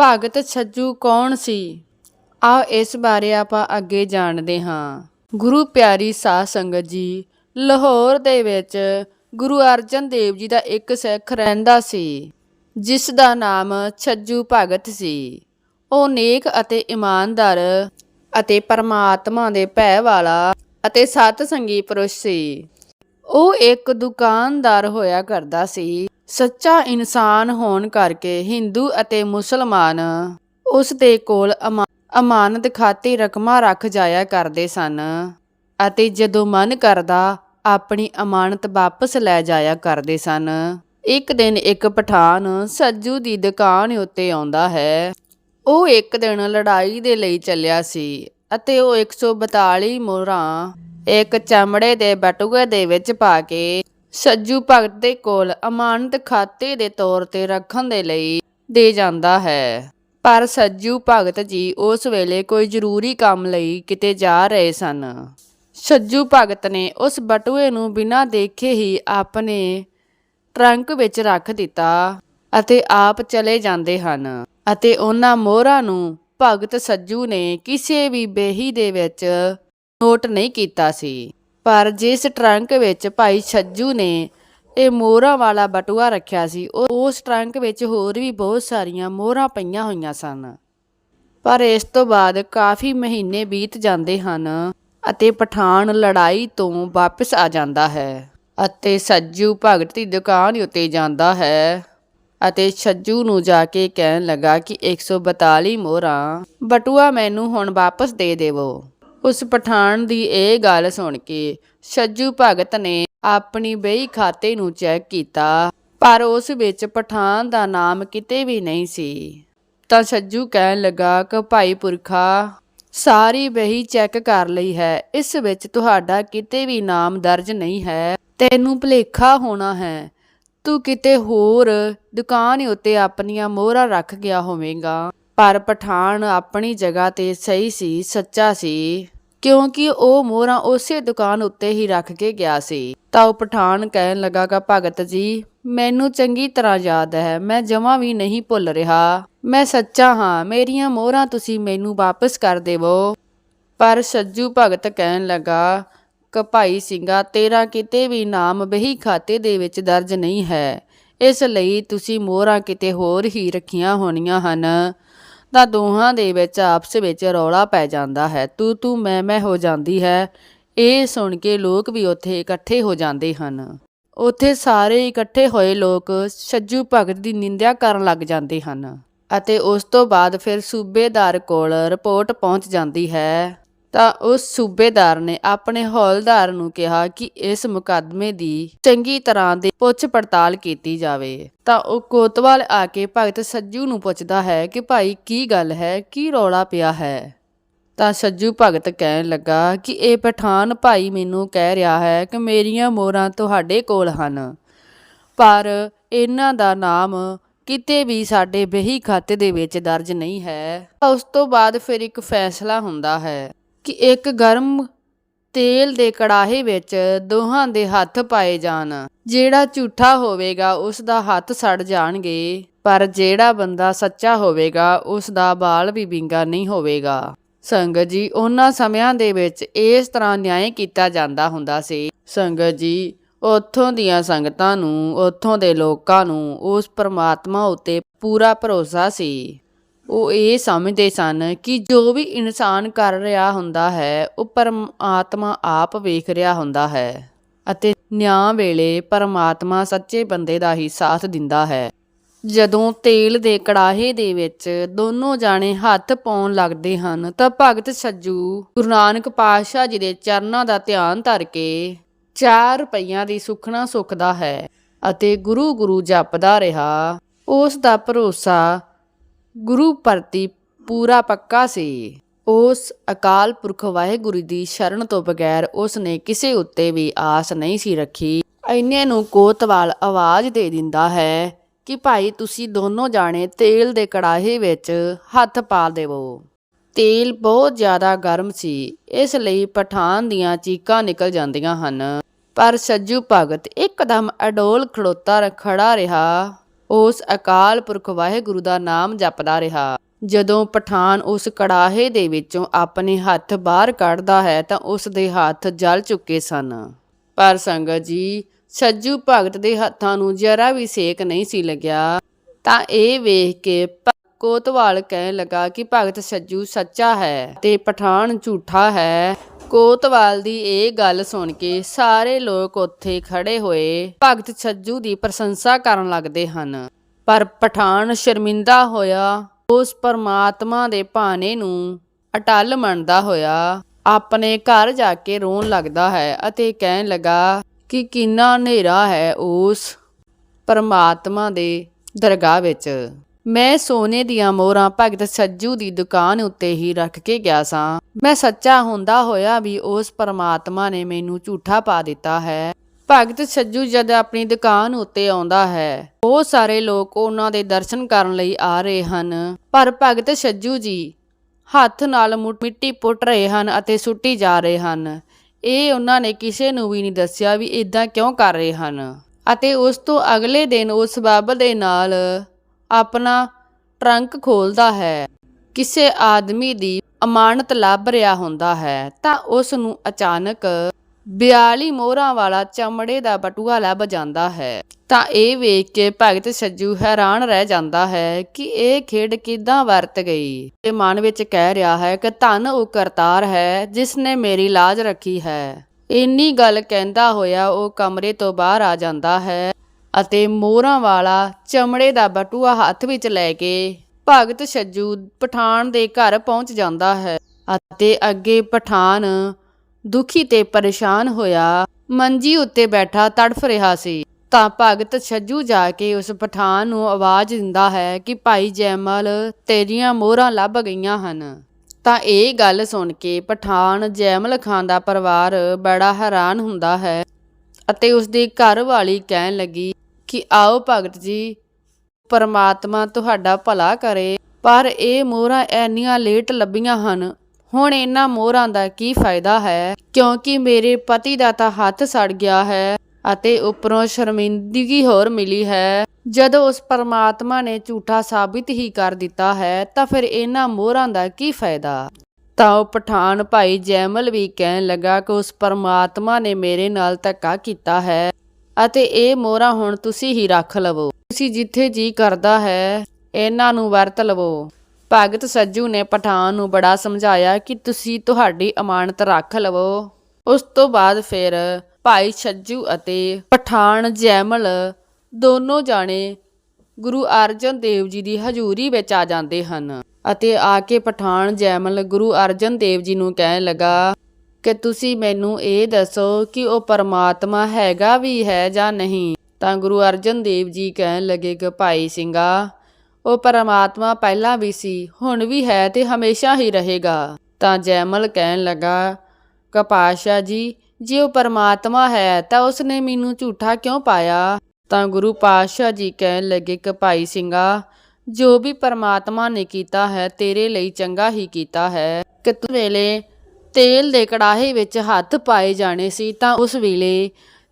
ਭਗਤ ਛੱਜੂ ਕੌਣ ਸੀ? ਆਓ ਇਸ ਬਾਰੇ ਆਪਾਂ ਅੱਗੇ ਜਾਣਦੇ ਹਾਂ। ਗੁਰੂ ਪਿਆਰੀ ਸਾਧ ਸੰਗਤ ਜੀ, ਲਾਹੌਰ ਦੇ ਵਿੱਚ ਗੁਰੂ ਅਰਜਨ ਦੇਵ ਜੀ ਦਾ ਇੱਕ ਸਿੱਖ ਰਹਿੰਦਾ ਸੀ, ਜਿਸ ਦਾ ਨਾਮ ਛੱਜੂ ਭਗਤ ਸੀ। ਉਹ ਨੇਕ ਅਤੇ ਇਮਾਨਦਾਰ ਅਤੇ ਪਰਮਾਤਮਾ ਦੇ ਭੈ ਵਾਲਾ ਅਤੇ ਸਤ ਸੰਗੀ ਪੁਰਸ਼ ਸੀ। ਉਹ ਇੱਕ ਦੁਕਾਨਦਾਰ ਹੋਇਆ ਕਰਦਾ ਸੀ। ਸੱਚਾ ਇਨਸਾਨ ਹੋਣ ਕਰਕੇ ਹਿੰਦੂ ਅਤੇ ਮੁਸਲਮਾਨ ਉਸ ਦੇ ਕੋਲ ਅਮਾਨਤ ਖਾਤੇ ਰਕਮਾਂ ਰੱਖ ਜਾਇਆ ਕਰਦੇ ਸਨ ਅਤੇ ਜਦੋਂ ਮਨ ਕਰਦਾ, ਆਪਣੀ ਅਮਾਨਤ ਵਾਪਸ ਲੈ ਜਾਇਆ ਕਰਦੇ ਸਨ। ਇੱਕ ਦਿਨ ਇੱਕ ਪਠਾਨ ਸੱਜੂ ਦੀ ਦੁਕਾਨ ਉੱਤੇ ਆਉਂਦਾ ਹੈ। ਉਹ ਇੱਕ ਦਿਨ ਲੜਾਈ ਦੇ ਲਈ ਚੱਲਿਆ ਸੀ ਅਤੇ ਉਹ 142 ਮੋਹਰਾਂ ਇੱਕ ਚਮੜੇ ਦੇ ਬਟੂਏ ਦੇ ਵਿੱਚ ਪਾ ਕੇ ਸੱਜੂ ਭਗਤ ਦੇ ਕੋਲ ਅਮਾਨਤ ਖਾਤੇ ਦੇ ਤੌਰ ਤੇ ਰੱਖਣ ਦੇ ਲਈ ਦੇ ਜਾਂਦਾ ਹੈ। ਪਰ ਸੱਜੂ ਭਗਤ ਜੀ ਉਸ ਵੇਲੇ ਕੋਈ ਜ਼ਰੂਰੀ ਕੰਮ ਲਈ ਕਿਤੇ ਜਾ ਰਹੇ ਸਨ। ਸੱਜੂ ਭਗਤ ਨੇ ਉਸ ਬਟੂਏ ਨੂੰ ਬਿਨਾਂ ਦੇਖੇ ਹੀ ਆਪਣੇ ਟਰੰਕ ਵਿੱਚ ਰੱਖ ਦਿੱਤਾ ਅਤੇ ਆਪ ਚਲੇ ਜਾਂਦੇ ਹਨ ਅਤੇ ਉਹਨਾਂ ਮੋਹਰਾਂ ਨੂੰ ਭਗਤ ਸੱਜੂ ਨੇ ਕਿਸੇ ਵੀ ਬੇਹੀ ਦੇ ਵਿੱਚ ਨੋਟ ਨਹੀਂ ਕੀਤਾ ਸੀ। ਪਰ ਜਿਸ ਟਰੰਕ ਵਿੱਚ ਭਾਈ ਛੱਜੂ ਨੇ ਇਹ ਮੋਹਰਾਂ ਵਾਲਾ ਬਟੂਆ ਰੱਖਿਆ ਸੀ, ਉਹ ਉਸ ਟਰੰਕ ਵਿੱਚ ਹੋਰ ਵੀ ਬਹੁਤ ਸਾਰੀਆਂ ਮੋਹਰਾਂ ਪਈਆਂ ਹੋਈਆਂ ਸਨ। ਪਰ ਇਸ ਤੋਂ ਬਾਅਦ ਕਾਫੀ ਮਹੀਨੇ ਬੀਤ ਜਾਂਦੇ ਹਨ ਅਤੇ ਪਠਾਨ ਲੜਾਈ ਤੋਂ ਵਾਪਸ ਆ ਜਾਂਦਾ ਹੈ ਅਤੇ ਸੱਜੂ ਭਗਤ ਦੀ ਦੁਕਾਨ ਉੱਤੇ ਜਾਂਦਾ ਹੈ ਅਤੇ ਛੱਜੂ ਨੂੰ ਜਾ ਕੇ ਕਹਿਣ ਲੱਗਾ ਕਿ 142 ਮੋਹਰਾਂ ਬਟੂਆ ਮੈਨੂੰ ਹੁਣ ਵਾਪਸ ਦੇ ਦੇਵੋ। ਉਸ ਪਠਾਨ ਦੀ ਇਹ ਗੱਲ ਸੁਣ ਕੇ ਛੱਜੂ ਭਗਤ ਨੇ ਆਪਣੀ ਬਈ ਖਾਤੇ ਨੂੰ ਚੈੱਕ ਕੀਤਾ, ਪਰ ਉਸ ਵਿੱਚ ਪਠਾਨ ਦਾ ਨਾਮ ਕਿਤੇ ਵੀ ਨਹੀਂ ਸੀ। ਤਾਂ ਸੱਜੂ ਕਹਿਣ ਲੱਗਾ, ਕਿ ਭਾਈ ਪੁਰਖਾ, ਸਾਰੀ ਬਹੀ ਚੈੱਕ ਕਰ ਲਈ ਹੈ, ਇਸ ਵਿੱਚ ਤੁਹਾਡਾ ਕਿਤੇ ਵੀ ਨਾਮ ਦਰਜ ਨਹੀਂ ਹੈ, ਤੈਨੂੰ ਭੁਲੇਖਾ ਹੋਣਾ ਹੈ। ਤੂੰ ਕਿਤੇ ਹੋਰ ਦੁਕਾਨ ਉੱਤੇ ਆਪਣੀਆਂ ਮੋਹਰਾਂ ਰੱਖ ਗਿਆ ਹੋਵੇਗਾ। ਪਰ ਪਠਾਨ ਆਪਣੀ ਜਗ੍ਹਾ ਤੇ ਸਹੀ ਸੀ, ਸੱਚਾ ਸੀ। ਕਿਉਂਕਿ ਉਹ ਮੋਹਰਾਂ ਉਸੇ ਦੁਕਾਨ ਉੱਤੇ ਹੀ ਰੱਖ ਕੇ ਗਿਆ ਸੀ। ਤਾਂ ਉਹ ਪਠਾਨ ਕਹਿਣ ਲੱਗਾ ਕਿ, ਭਗਤ ਜੀ, ਮੈਨੂੰ ਚੰਗੀ ਤਰ੍ਹਾਂ ਯਾਦ ਹੈ, ਮੈਂ ਜਮਾਂ ਵੀ ਨਹੀਂ ਭੁੱਲ ਰਿਹਾ। ਮੈਂ ਸੱਚਾ ਹਾਂ, ਮੇਰੀਆਂ ਮੋਹਰਾਂ ਤੁਸੀਂ ਮੈਨੂੰ ਵਾਪਸ ਕਰ ਦੇਵੋ। ਪਰ ਸੱਜੂ ਭਗਤ ਕਹਿਣ ਲੱਗਾ, ਕਿ ਭਾਈ ਸਿੰਘਾ, ਤੇਰਾ ਕਿਤੇ ਵੀ ਨਾਮ ਬਹੀ ਖਾਤੇ ਦੇ ਵਿੱਚ ਦਰਜ ਨਹੀਂ ਹੈ। ਇਸ ਲਈ ਤੁਸੀਂ ਮੋਹਰਾਂ ਕਿਤੇ ਹੋਰ ਹੀ ਰੱਖੀਆਂ ਹੋਣੀਆਂ ਹਨ। ਤਾਂ ਦੋਹਾਂ ਦੇ ਵਿੱਚ, ਆਪਸ ਵਿੱਚ ਰੌਲਾ ਪੈ ਜਾਂਦਾ ਹੈ। ਤੂੰ ਤੂੰ, ਮੈਂ ਮੈਂ ਹੋ ਜਾਂਦੀ ਹੈ। ਇਹ ਸੁਣ ਕੇ ਲੋਕ ਵੀ ਉੱਥੇ ਇਕੱਠੇ ਹੋ ਜਾਂਦੇ ਹਨ। ਉੱਥੇ ਸਾਰੇ ਇਕੱਠੇ ਹੋਏ ਲੋਕ ਸੱਜੂ ਭਗਤ ਦੀ ਨਿੰਦਿਆ ਕਰਨ ਲੱਗ ਜਾਂਦੇ ਹਨ। ਅਤੇ ਉਸ ਤੋਂ ਬਾਅਦ ਫਿਰ ਸੂਬੇਦਾਰ ਕੋਲ ਰਿਪੋਰਟ ਪਹੁੰਚ ਜਾਂਦੀ ਹੈ। ਤਾਂ ਉਸ ਸੂਬੇਦਾਰ ਨੇ ਆਪਣੇ ਹੌਲਦਾਰ ਨੂੰ ਕਿਹਾ ਕਿ ਇਸ ਮੁਕੱਦਮੇ ਦੀ ਚੰਗੀ ਤਰ੍ਹਾਂ ਦੇ ਪੁੱਛ ਪੜਤਾਲ ਕੀਤੀ ਜਾਵੇ। ਤਾਂ ਉਹ ਕੋਤਵਾਲ ਆ ਕੇ ਭਗਤ ਸੱਜੂ ਨੂੰ ਪੁੱਛਦਾ ਹੈ ਕਿ ਭਾਈ ਕੀ ਗੱਲ ਹੈ? ਕੀ ਰੌਲਾ ਪਿਆ ਹੈ? ਤਾਂ ਸੱਜੂ ਭਗਤ ਕਹਿਣ ਲੱਗਾ ਕਿ ਇਹ ਪਠਾਨ ਭਾਈ ਮੈਨੂੰ ਕਹਿ ਰਿਹਾ ਹੈ ਕਿ ਮੇਰੀਆਂ ਮੋਹਰਾਂ ਤੁਹਾਡੇ ਕੋਲ ਹਨ। ਪਰ ਇਹਨਾਂ ਦਾ ਨਾਮ ਕਿਤੇ ਵੀ ਸਾਡੇ ਬਹੀ ਖਾਤੇ ਦੇ ਵਿੱਚ ਦਰਜ ਨਹੀਂ ਹੈ। ਉਸ ਤੋਂ ਬਾਅਦ ਫਿਰ ਇੱਕ ਫੈਸਲਾ ਹੁੰਦਾ ਹੈ। ਕਿ ਇੱਕ ਗਰਮ ਤੇਲ ਦੇ ਕੜਾਹੇ ਵਿੱਚ ਦੋਹਾਂ ਦੇ ਹੱਥ ਪਾਏ ਜਾਣ। ਜਿਹੜਾ ਝੂਠਾ ਹੋਵੇਗਾ ਉਸ ਦਾ ਹੱਥ ਸੜ ਜਾਣਗੇ। ਪਰ ਜਿਹੜਾ ਬੰਦਾ ਸੱਚਾ ਹੋਵੇਗਾ ਉਸ ਦਾ ਬਾਲ ਵੀ ਵਿੰਗਾ ਨਹੀਂ ਹੋਵੇਗਾ। ਸੰਗਤ ਜੀ, ਉਹਨਾਂ ਸਮਿਆਂ ਦੇ ਵਿੱਚ ਇਸ ਤਰ੍ਹਾਂ ਨਿਆਂ ਕੀਤਾ ਜਾਂਦਾ ਹੁੰਦਾ ਸੀ। ਸੰਗਤ ਜੀ, ਉੱਥੋਂ ਦੀਆਂ ਸੰਗਤਾਂ ਨੂੰ, ਉੱਥੋਂ ਦੇ ਲੋਕਾਂ ਨੂੰ ਉਸ ਪਰਮਾਤਮਾ ਉੱਤੇ ਪੂਰਾ ਭਰੋਸਾ ਸੀ। ਉਹ ਇਹ ਸਮਝਦੇ ਸਨ ਕਿ ਜੋ ਵੀ ਇਨਸਾਨ ਕਰ ਰਿਹਾ ਹੁੰਦਾ ਹੈ, ਉਹ ਪਰਮਾਤਮਾ ਆਪ ਵੇਖ ਰਿਹਾ ਹੁੰਦਾ ਹੈ ਅਤੇ ਨਿਆਂ ਵੇਲੇ ਪਰਮਾਤਮਾ ਸੱਚੇ ਬੰਦੇ ਦਾ ਹੀ ਸਾਥ ਦਿੰਦਾ ਹੈ। ਜਦੋਂ ਤੇਲ ਦੇ ਕੜਾਹੇ ਦੇ ਵਿੱਚ ਦੋਨੋਂ ਜਾਣੇ ਹੱਥ ਪਾਉਣ ਲੱਗਦੇ ਹਨ, ਤਾਂ ਭਗਤ ਸੱਜੂ ਗੁਰੂ ਨਾਨਕ ਪਾਤਸ਼ਾਹ ਜੀ ਦੇ ਚਰਨਾਂ ਦਾ ਧਿਆਨ ਧਰ ਕੇ 4 ਰੁਪਈਆਂ ਦੀ ਸੁਖਣਾ ਸੁਖਦਾ ਹੈ ਅਤੇ ਗੁਰੂ ਗੁਰੂ ਜਪਦਾ ਰਿਹਾ। ਉਸ ਦਾ ਭਰੋਸਾ ਗੁਰੂ ਪ੍ਰਤੀ ਪੂਰਾ ਪੱਕਾ ਸੀ। ਉਸ ਅਕਾਲ ਪੁਰਖ ਵਾਹਿਗੁਰੂ ਦੀ ਸ਼ਰਨ ਤੋਂ ਬਗੈਰ ਉਸ ਨੇ ਕਿਸੇ ਉੱਤੇ ਵੀ ਆਸ ਨਹੀਂ ਸੀ ਰੱਖੀ। ਐਨੇ ਨੂੰ ਕੋਤਵਾਲ ਆਵਾਜ਼ ਦੇ ਦਿੰਦਾ ਹੈ ਕਿ ਭਾਈ ਤੁਸੀਂ ਦੋਨੋਂ ਜਾਣੇ ਤੇਲ ਦੇ ਕੜਾਹੇ ਵਿੱਚ ਹੱਥ ਪਾ ਦੇਵੋ। ਤੇਲ ਬਹੁਤ ਜ਼ਿਆਦਾ ਗਰਮ ਸੀ, ਇਸ ਲਈ ਪਠਾਨ ਦੀਆਂ ਚੀਕਾਂ ਨਿਕਲ ਜਾਂਦੀਆਂ ਹਨ। ਪਰ ਸੱਜੂ ਭਗਤ ਇੱਕਦਮ ਅਡੋਲ ਖੜੋਤਾ ਖੜਾ ਰਿਹਾ। ਉਸ ਅਕਾਲ ਪੁਰਖ ਵਾਹਿਗੁਰੂ ਦਾ ਨਾਮ ਜਪਦਾ ਰਿਹਾ। ਜਦੋਂ ਪਠਾਨ ਉਸ ਕੜਾਹੇ ਦੇ ਵਿੱਚੋਂ ਆਪਣੇ ਹੱਥ ਬਾਹਰ ਕੱਢਦਾ ਹੈ ਤਾਂ ਉਸ ਦੇ ਹੱਥ ਜਲ ਚੁੱਕੇ ਸਨ। ਪਰ ਸੰਗਤ ਜੀ, ਸੱਜੂ ਭਗਤ ਦੇ ਹੱਥਾਂ ਨੂੰ ਜਰਾ ਵੀ ਸੇਕ ਨਹੀਂ ਸੀ ਲੱਗਿਆ। ਤਾਂ ਇਹ ਵੇਖ ਕੇ ਕੋਤਵਾਲ ਕਹਿਣ ਲੱਗਾ ਕਿ ਭਗਤ ਸੱਜੂ ਸੱਚਾ ਹੈ ਤੇ ਪਠਾਨ ਝੂਠਾ ਹੈ। ਕੋਤਵਾਲ ਦੀ ਇਹ ਗੱਲ ਸੁਣ ਕੇ ਸਾਰੇ ਲੋਕ ਉੱਥੇ ਖੜੇ ਹੋਏ ਭਗਤ ਛੱਜੂ ਦੀ ਪ੍ਰਸ਼ੰਸਾ ਕਰਨ ਲੱਗਦੇ ਹਨ। ਪਰ ਪਠਾਨ ਸ਼ਰਮਿੰਦਾ ਹੋਇਆ, ਉਸ ਪਰਮਾਤਮਾ ਦੇ ਭਾਣੇ ਨੂੰ ਅਟਲ ਮੰਨਦਾ ਹੋਇਆ, ਆਪਣੇ ਘਰ ਜਾ ਕੇ ਰੋਣ ਲੱਗਦਾ ਹੈ ਅਤੇ ਕਹਿਣ ਲੱਗਾ ਕਿ ਕਿੰਨਾ ਹਨੇਰਾ ਹੈ ਉਸ ਪਰਮਾਤਮਾ ਦੇ ਦਰਗਾਹ ਵਿੱਚ। ਮੈਂ ਸੋਨੇ ਦੀਆਂ ਮੋਹਰਾਂ ਭਗਤ ਸੱਜੂ ਦੀ ਦੁਕਾਨ ਉੱਤੇ ਹੀ ਰੱਖ ਕੇ ਗਿਆ ਸਾਂ। ਮੈਂ ਸੱਚਾ ਹੁੰਦਾ ਹੋਇਆ ਵੀ ਉਸ ਪਰਮਾਤਮਾ ਨੇ ਮੈਨੂੰ ਝੂਠਾ ਪਾ ਦਿੱਤਾ ਹੈ। ਭਗਤ ਸੱਜੂ ਜਦ ਆਪਣੀ ਦੁਕਾਨ ਉੱਤੇ ਆਉਂਦਾ ਹੈ, ਬਹੁਤ ਸਾਰੇ ਲੋਕ ਉਹਨਾਂ ਦੇ ਦਰਸ਼ਨ ਕਰਨ ਲਈ ਆ ਰਹੇ ਹਨ। ਪਰ ਭਗਤ ਸੱਜੂ ਜੀ ਹੱਥ ਨਾਲ ਮੁ- ਮਿੱਟੀ ਪੁੱਟ ਰਹੇ ਹਨ ਅਤੇ ਸੁੱਟੀ ਜਾ ਰਹੇ ਹਨ। ਇਹ ਉਹਨਾਂ ਨੇ ਕਿਸੇ ਨੂੰ ਵੀ ਨਹੀਂ ਦੱਸਿਆ ਵੀ ਇਦਾਂ ਕਿਉਂ ਕਰ ਰਹੇ ਹਨ। ਅਤੇ ਉਸ ਤੋਂ ਅਗਲੇ ਦਿਨ ਉਸ ਬਾਬਲ ਦੇ ਨਾਲ ਆਪਣਾ ਟਰੰਕ ਖੋਲਦਾ ਹੈ। ਕਿਸੇ ਆਦਮੀ ਦੀ ਅਮਾਨਤ ਲੱਭ ਰਿਹਾ ਹੁੰਦਾ ਹੈ, ਤਾਂ ਉਸ ਨੂੰ ਅਚਾਨਕ 42 ਮੋਹਰਾਂ ਵਾਲਾ ਚਮੜੇ ਦਾ ਬਟੂਆ ਲੱਭ ਜਾਂਦਾ ਹੈ। ਤਾਂ ਇਹ ਵੇਖ ਕੇ ਭਗਤ ਸੱਜੂ ਹੈਰਾਨ ਰਹਿ ਜਾਂਦਾ ਹੈ ਕਿ ਇਹ ਖੇਡ ਕਿਦਾਂ ਵਰਤ ਗਈ। ਤੇ ਮਨ ਵਿੱਚ ਕਹਿ ਰਿਹਾ ਹੈ ਕਿ ਧੰਨ ਉਹ ਕਰਤਾਰ ਹੈ ਜਿਸ ਨੇ ਮੇਰੀ ਲਾਜ ਰੱਖੀ ਹੈ। ਇੰਨੀ ਗੱਲ ਕਹਿੰਦਾ ਹੋਇਆ ਉਹ ਕਮਰੇ ਤੋਂ ਬਾਹਰ ਆ ਜਾਂਦਾ ਹੈ। ਅਤੇ ਮੋਹਰਾਂ ਵਾਲਾ ਚਮੜੇ ਦਾ ਬਟੂਆ ਹੱਥ ਵਿੱਚ ਲੈ ਕੇ ਭਗਤ ਛੱਜੂ ਪਠਾਨ ਦੇ ਘਰ ਪਹੁੰਚ ਜਾਂਦਾ ਹੈ ਅਤੇ ਅੱਗੇ ਪਠਾਨ ਦੁਖੀ ਤੇ ਪਰੇਸ਼ਾਨ ਹੋਇਆ ਮੰਜੀ ਉੱਤੇ ਬੈਠਾ ਤੜਫ ਰਿਹਾ ਸੀ। ਤਾਂ ਭਗਤ ਛੱਜੂ ਜਾ ਕੇ ਉਸ ਪਠਾਨ ਨੂੰ ਆਵਾਜ਼ ਦਿੰਦਾ ਹੈ ਕਿ, ਭਾਈ ਜੈਮਲ, ਤੇਰੀਆਂ ਮੋਹਰਾਂ ਲੱਭ ਗਈਆਂ ਹਨ। ਤਾਂ ਇਹ ਗੱਲ ਸੁਣ ਕੇ ਪਠਾਨ ਜੈਮਲ ਖਾਨ ਦਾ ਪਰਿਵਾਰ ਬੜਾ ਹੈਰਾਨ ਹੁੰਦਾ ਹੈ ਅਤੇ ਉਸ ਦੀ ਘਰ ਵਾਲੀ ਕਹਿਣ ਲੱਗੀ ਕਿ ਆਓ ਭਗਤ ਜੀ, ਪਰਮਾਤਮਾ ਤੁਹਾਡਾ ਭਲਾ ਕਰੇ। ਪਰ ਇਹ ਮੋਹਰਾਂ ਐਨੀਆਂ ਲੇਟ ਲੱਭੀਆਂ ਹਨ। ਹੁਣ ਇਹਨਾਂ ਮੋਹਰਾਂ ਦਾ ਕੀ ਫਾਇਦਾ ਹੈ? ਕਿਉਂਕਿ ਮੇਰੇ ਪਤੀ ਦਾ ਤਾਂ ਹੱਥ ਸੜ ਗਿਆ ਹੈ ਅਤੇ ਉੱਪਰੋਂ ਸ਼ਰਮਿੰਦਗੀ ਹੋਰ ਮਿਲੀ ਹੈ। ਜਦੋਂ ਉਸ ਪਰਮਾਤਮਾ ਨੇ ਝੂਠਾ ਸਾਬਿਤ ਹੀ ਕਰ ਦਿੱਤਾ ਹੈ, ਤਾਂ ਫਿਰ ਇਹਨਾਂ ਮੋਹਰਾਂ ਦਾ ਕੀ ਫਾਇਦਾ? ਤਾਂ ਉਹ ਪਠਾਨ ਭਾਈ ਜੈਮਲ ਵੀ ਕਹਿਣ ਲੱਗਾ ਕਿ ਉਸ ਪਰਮਾਤਮਾ ਨੇ ਮੇਰੇ ਨਾਲ ਧੱਕਾ ਕੀਤਾ ਹੈ। ਅਤੇ ਇਹ ਮੋਹਰਾ ਹੁਣ ਤੁਸੀਂ ਹੀ ਰੱਖ ਲਵੋ। ਤੁਸੀਂ ਜਿੱਥੇ ਜੀ ਕਰਦਾ ਹੈ, ਇਹਨਾਂ ਨੂੰ ਵਰਤ ਲਵੋ। ਭਗਤ ਸੱਜੂ ਨੇ ਪਠਾਨ ਨੂੰ ਬੜਾ ਸਮਝਾਇਆ ਕਿ ਤੁਸੀਂ ਤੁਹਾਡੀ ਅਮਾਨਤ ਰੱਖ ਲਵੋ। ਉਸ ਤੋਂ ਬਾਅਦ ਫਿਰ ਭਾਈ ਸੱਜੂ ਅਤੇ ਪਠਾਨ ਜੈਮਲ ਦੋਨੋਂ ਜਾਣੇ ਗੁਰੂ ਅਰਜਨ ਦੇਵ ਜੀ ਦੀ ਹਜ਼ੂਰੀ ਵਿੱਚ ਆ ਜਾਂਦੇ ਹਨ। ਅਤੇ ਆ ਕੇ ਪਠਾਨ ਜੈਮਲ ਗੁਰੂ ਅਰਜਨ ਦੇਵ ਜੀ ਨੂੰ ਕਹਿਣ ਲੱਗਾ ਕਿ ਤੁਸੀਂ ਮੈਨੂੰ ਇਹ ਦੱਸੋ ਕਿ ਉਹ ਪਰਮਾਤਮਾ ਹੈਗਾ ਵੀ ਹੈ ਜਾਂ ਨਹੀਂ? ਤਾਂ ਗੁਰੂ ਅਰਜਨ ਦੇਵ ਜੀ ਕਹਿਣ ਲੱਗੇ ਕਿ ਭਾਈ ਸਿੰਘਾ, ਉਹ ਪਰਮਾਤਮਾ ਪਹਿਲਾਂ ਵੀ ਸੀ, ਹੁਣ ਵੀ ਹੈ ਤੇ ਹਮੇਸ਼ਾ ਹੀ ਰਹੇਗਾ। ਤਾਂ ਜੈਮਲ ਕਹਿਣ ਲੱਗਾ, ਕਿ ਪਾਸ਼ਾ ਜੀ, ਜੇ ਉਹ ਪਰਮਾਤਮਾ ਹੈ ਤਾਂ ਉਸਨੇ ਮੈਨੂੰ ਝੂਠਾ ਕਿਉਂ ਪਾਇਆ? ਤਾਂ ਗੁਰੂ ਪਾਤਸ਼ਾਹ ਜੀ ਕਹਿਣ ਲੱਗੇ ਕਿ ਭਾਈ ਸਿੰਘਾ, ਜੋ ਵੀ ਪਰਮਾਤਮਾ ਨੇ ਕੀਤਾ ਹੈ ਤੇਰੇ ਲਈ ਚੰਗਾ ਹੀ ਕੀਤਾ ਹੈ। ਕਿ ਤੂੰ ਵੇਲੇ ਤੇਲ ਦੇ ਕੜਾਹੇ ਵਿੱਚ ਹੱਥ ਪਾਏ ਜਾਣੇ ਸੀ ਤਾਂ ਉਸ ਵੇਲੇ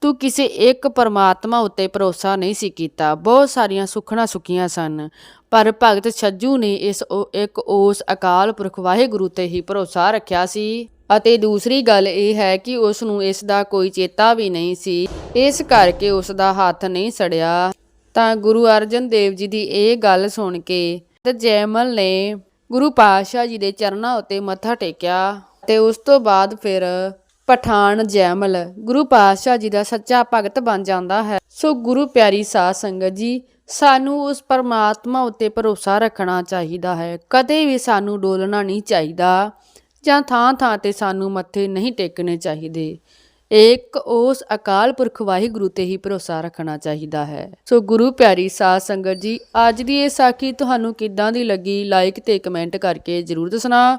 ਤੂੰ ਕਿਸੇ ਇੱਕ ਪਰਮਾਤਮਾ ਉੱਤੇ ਭਰੋਸਾ ਨਹੀਂ ਸੀ ਕੀਤਾ। ਬਹੁਤ ਸਾਰੀਆਂ ਸੁਖਣਾ ਸੁਖੀਆਂ ਸਨ, ਪਰ ਭਗਤ ਛੱਜੂ ਨੇ ਇਸ ਉਹ- ਇੱਕ ਉਸ ਅਕਾਲ ਪੁਰਖ ਵਾਹਿਗੁਰੂ ਤੇ ਹੀ ਭਰੋਸਾ ਰੱਖਿਆ ਸੀ। ਅਤੇ ਦੂਸਰੀ ਗੱਲ ਇਹ ਹੈ ਕਿ ਉਸ ਨੂੰ ਇਸ ਦਾ ਕੋਈ ਚੇਤਾ ਵੀ ਨਹੀਂ ਸੀ। ਇਸ ਕਰਕੇ ਉਸ ਦਾ ਹੱਥ ਨਹੀਂ ਸੜਿਆ। ਤਾਂ ਗੁਰੂ ਅਰਜਨ ਦੇਵ ਜੀ ਦੀ ਇਹ ਗੱਲ ਸੁਣ ਕੇ ਤੇ ਜੈਮਲ ਨੇ ਗੁਰੂ ਪਾਤਸ਼ਾਹ ਜੀ ਦੇ ਚਰਨਾਂ ਉੱਤੇ ਮੱਥਾ ਟੇਕਿਆ। ਤੇ ਉਸ ਤੋਂ ਬਾਅਦ ਫਿਰ ਪਠਾਨ ਜੈਮਲ ਗੁਰੂ ਪਾਤਸ਼ਾਹ ਜੀ ਦਾ ਸੱਚਾ ਭਗਤ ਬਣ ਜਾਂਦਾ ਹੈ। ਸੋ ਗੁਰੂ ਪਿਆਰੀ ਸਾਧ ਸੰਗਤ ਜੀ, ਸਾਨੂੰ ਉਸ ਪਰਮਾਤਮਾ ਉੱਤੇ ਭਰੋਸਾ ਰੱਖਣਾ ਚਾਹੀਦਾ ਹੈ। ਕਦੇ ਵੀ ਸਾਨੂੰ ਡੋਲਣਾ ਨਹੀਂ ਚਾਹੀਦਾ ਜਾਂ ਥਾਂ ਥਾਂ ਤੇ ਸਾਨੂੰ ਮੱਥੇ ਨਹੀਂ ਟੇਕਣੇ ਚਾਹੀਦੇ। ਇੱਕ ਉਸ ਅਕਾਲ ਪੁਰਖ ਵਾਹਿਗੁਰੂ ਤੇ ਹੀ ਭਰੋਸਾ ਰੱਖਣਾ ਚਾਹੀਦਾ ਹੈ। ਸੋ ਗੁਰੂ ਪਿਆਰੀ ਸਾਧ ਸੰਗਤ ਜੀ, ਅੱਜ ਦੀ ਇਹ ਸਾਖੀ ਤੁਹਾਨੂੰ ਕਿੱਦਾਂ ਦੀ ਲੱਗੀ? ਲਾਈਕ ਤੇ ਕਮੈਂਟ ਕਰਕੇ ਜਰੂਰ ਦੱਸਣਾ।